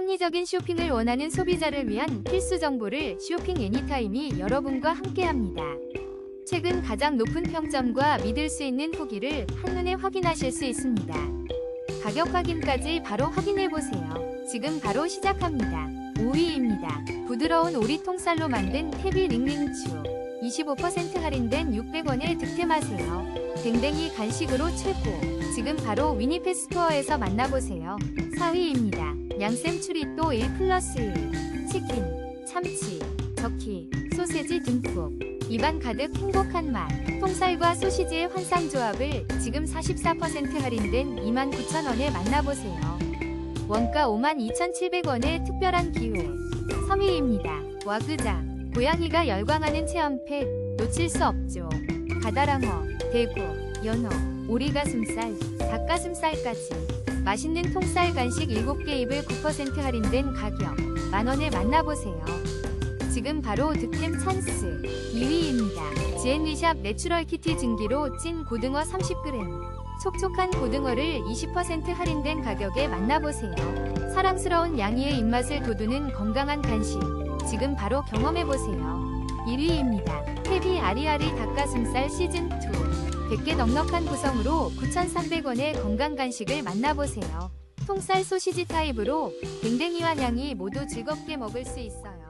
합리적인 쇼핑을 원하는 소비자를 위한 필수 정보를 쇼핑 애니타임이 여러분과 함께합니다. 최근 가장 높은 평점과 믿을 수 있는 후기를 한눈에 확인하실 수 있습니다. 가격 확인까지 바로 확인해 보세요. 지금 바로 시작합니다. 5위입니다. 부드러운 오리 통살로 만든 태비 링링추. 25% 할인된 600원에 득템하세요. 댕댕이 간식으로 최고. 지금 바로 위니페스토어에서 만나보세요. 4위입니다. 양쌤 추리또 1 플러스 1. 치킨, 참치, 저키, 소세지 듬뿍. 입안 가득 행복한 맛. 통살과 소시지의 환상 조합을 지금 44% 할인된 29,000원에 만나보세요. 원가 52,700원의 특별한 기회. 3위입니다. 와그장. 고양이가 열광하는 체험팩. 놓칠 수 없죠. 가다랑어, 대구, 연어, 오리가슴살, 닭가슴살까지. 맛있는 통쌀 간식 7개 입을 9% 할인된 가격. 만원에 만나보세요. 지금 바로 득템 찬스 2위입니다. 지앤리샵 내추럴 키티 증기로 찐 고등어 30g 촉촉한 고등어를 20% 할인된 가격에 만나보세요. 사랑스러운 양이의 입맛을 돋우는 건강한 간식 지금 바로 경험해보세요. 1위입니다. 태비 아리아리 닭가슴살 시즌2 100개 넉넉한 구성으로 9,300원의 건강 간식을 만나보세요. 통쌀 소시지 타입으로 댕댕이와 냥이 모두 즐겁게 먹을 수 있어요.